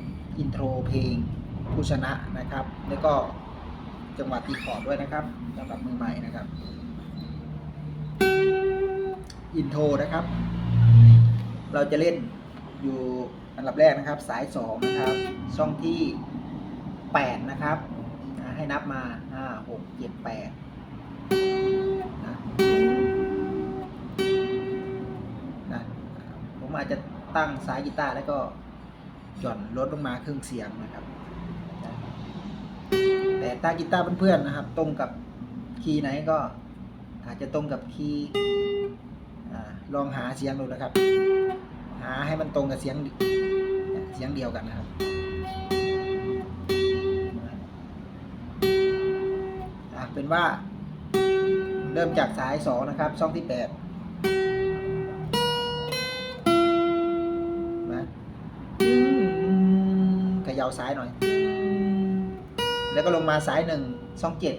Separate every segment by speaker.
Speaker 1: ำอินโทรเพลงผู้ชนะนะครับ แล้วก็จังหวะตีคอดด้วยนะครับสำหรับมือใหม่นะครับ อินโทรนะครับ เราจะเล่นอยู่อันดับแรกนะครับ สาย 2 นะครับ ช่องที่ 8 นะครับ ให้นับมา 5 6 7 8นะนะผมอาจจะตั้งสายกีตาร์แล้วก็ หย่อนลดลงมาครึ่งเสียงนะครับ แต่ตากีตาร์เพื่อนๆนะครับ ตรงกับคีย์ไหนก็อาจจะตรงกับคีย์ลองหาเสียงดูนะครับ หาให้มันตรงกับเสียงเสียงเดียวกันนะครับเป็นว่า เริ่มจากสาย 2 นะครับช่องที่ 8 ซ้ายหน่อย แล้วก็ลงมาสายหนึ่งช่องเจ็ด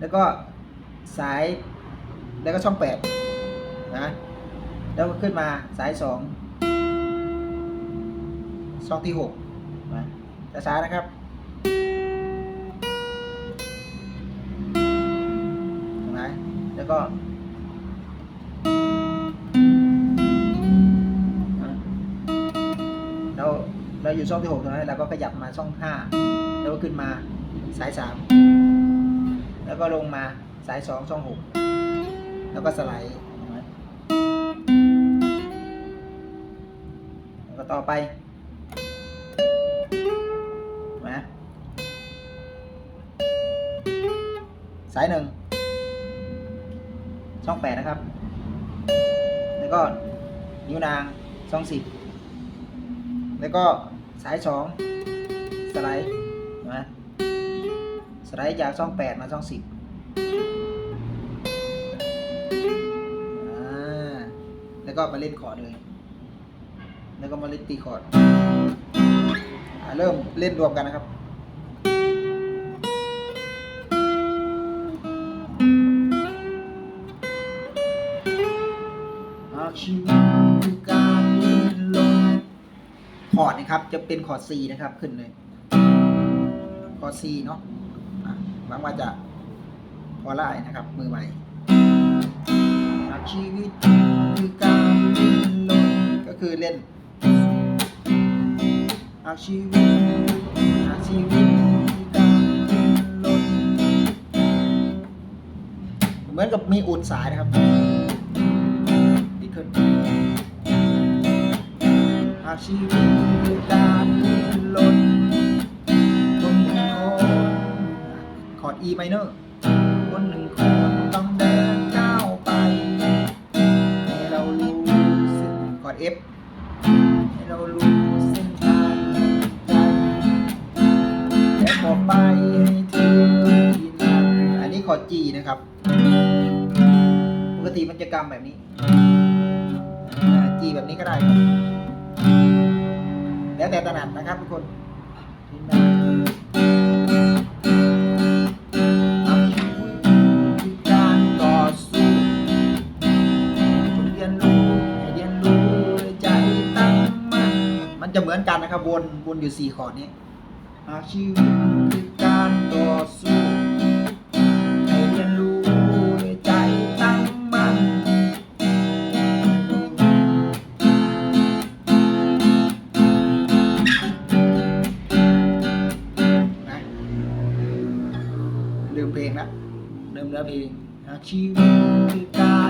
Speaker 1: แล้วก็สาย แล้วก็ช่องแปดนะแล้วก็ขึ้นมาสายสองช่องที่หกนะช้าๆนะครับนไหมแล้วก็ เราอยู่ช่องที่หกตรงนั้นเราก็ขยับมาช่องห้าแล้วก็ขึ้นมาสายสามแล้วก็ลงมาสายสองช่องหกแล้วก็สไลด์นไหมแล้วก็ต่อไปนะสายหนึ่งช่องแปดนะครับ แล้วก็นิ้วนางช่องสิบแล้วก็ สายสองสไลด์นะสไลด์จากช่องแปดมาช่องสิบแล้วก็มาเล่นคอร์ดเลย แล้วก็มาเล่นตีคอร์ดเริ่มเล่นรวมกันนะครับอาชีวิตคือการ คอร์ดนะครับ จะเป็นคอร์ด C นะครับ ขึ้นเลย คอร์ด C เนาะหวังว่าจะพอไล่นะครับ มือใหม่อาชีวิตคือการเล่นลมก็คือเล่นอาชีวิตอาชีวิตคือการเล่นลมเหมือนกับมีอุดสายนะครับ อาชีวิตคือการเล่นลมคนหนึ่งคนคอร์ด E minor คนหนึ่งคนต้องเดินก้าวไป ให้เรารู้สึกคอร์ด F ให้เรารู้เส้นทางใจและบอไปให้ถึงที่นั่นอันนี้คอร์ด G นะครับ ปกติมันจะกำแบบนี้อ่า G แบบนี้ก็ได้ครับ แล้วแต่ถนัดนะครับทุกคนที่นั่นเอาชีวิตคือการต่อสู้จงเรียนรู้เรียนรู้ใจตั้งมามันจะเหมือนกันนะครับวนวนอยู่สี่คอร์ดนี้หาชีวิตคือการต่อสู้ เนื้อเพลงหากชีวิตคือกา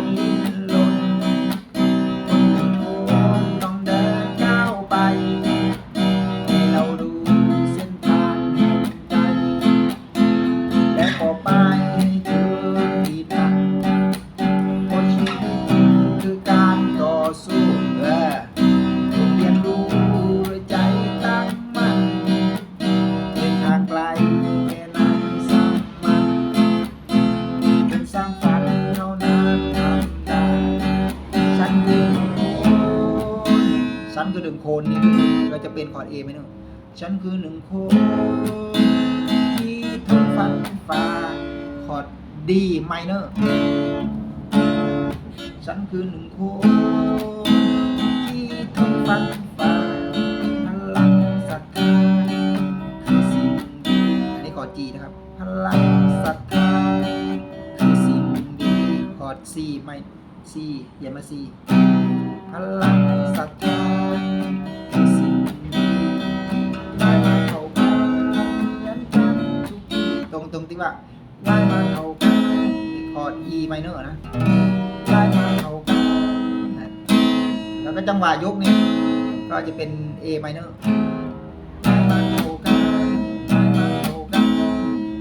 Speaker 1: ฉันคือหนึ่งคนนี่ก็จะเป็นคอร์ด A ไหมเนาะฉันคือหนึ่งคน ที่ทนฟันฝ่าคอร์ด D minor ฉันคือหนึ่งคนที่ทนฟันฝ่าพลังศรัทธาคือสิ่งดีอันนี้คอร์ดจีนะครับ พลังศรัทธาคือสิ่งดีคอร์ดซีไม่ซีอย่ามาซีพลัง ที่ว่าได้มาเขากันคอร์ด E minor นะได้มาเขากันแล้วก็จังหวะยกนี่ก็จะเป็น A minor ได้มาเข้ากันไมาเข้ากัน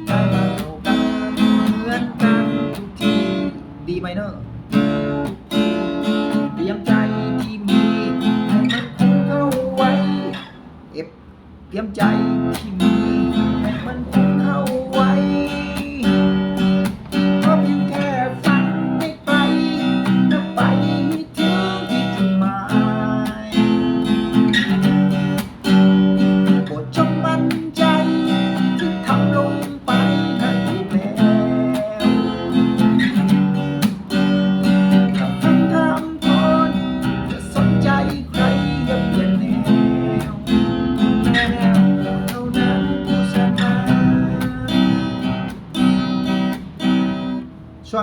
Speaker 1: ได้มาเข้ากันเหมือนกันทุกที D minor เตรียมใจที่มีให้มันคงเข้าไว้ F เตรียมใจ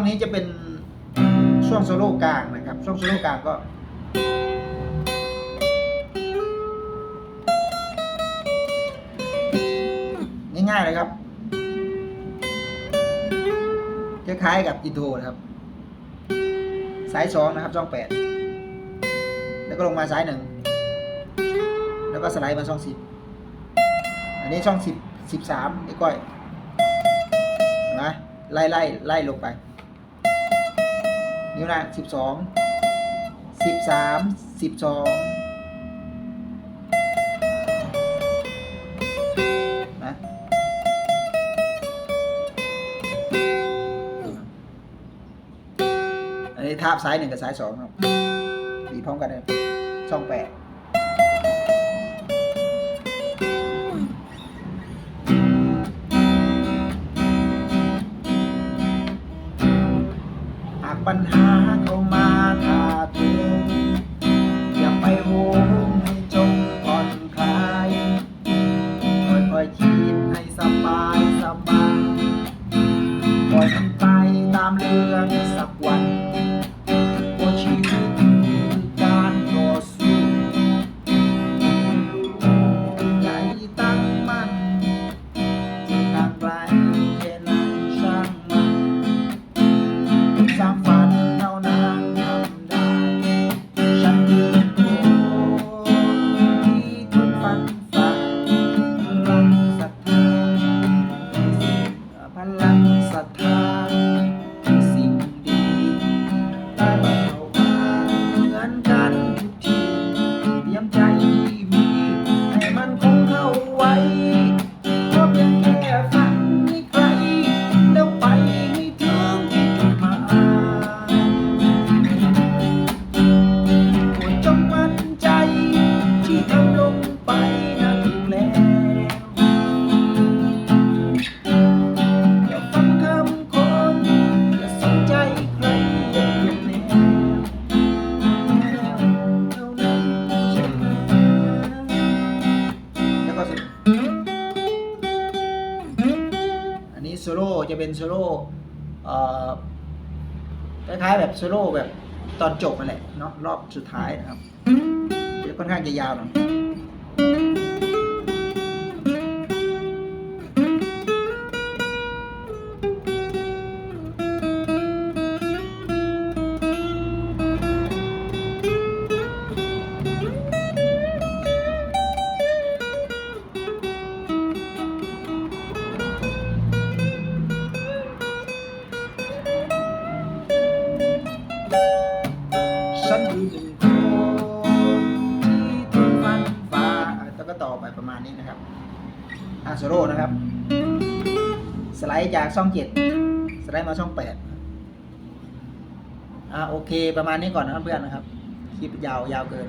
Speaker 1: นี้จะเป็นช่วงโซโล่กลางนะครับ ช่วงโซโล่กลางก็ ง่ายๆเลยครับคล้ายๆกับอินโทรนะครับ สายสองนะครับช่องแปดแล้วก็ลงมาสายหนึ่งแล้วก็สไลด์มาช่องสิบอันนี้ช่องสิบสิบสามไอ้ก้อยนะไล่ไล่ไล่ลงไป นิ้วนะสิบสองสิบสามสิบสองนะอันนี้ทาบซ้ายหนึ่งกับซ้ายสองครับดีพร้อมกันเลยช่องแปดหากปัญหา สุดอันนี้โซโล่จะเป็นโซโล่คล้ายๆแบบโซโล่แบบตอนจบนั่นแหละเนาะรอบสุดท้ายนะครับจะค่อนข้างจะยาวหน่อย ฉันคือหนึ่งคนที่ทนฟันฟ้าแล้วก็ต่อไปประมาณนี้นะครับอาโซโร่นะครับ สไลด์จากช่องเจ็ดสไลด์มาช่องแปดอ่าโอเคประมาณนี้ก่อนนะครับเพื่อนนะครับ คลิปยาวยาวเกิน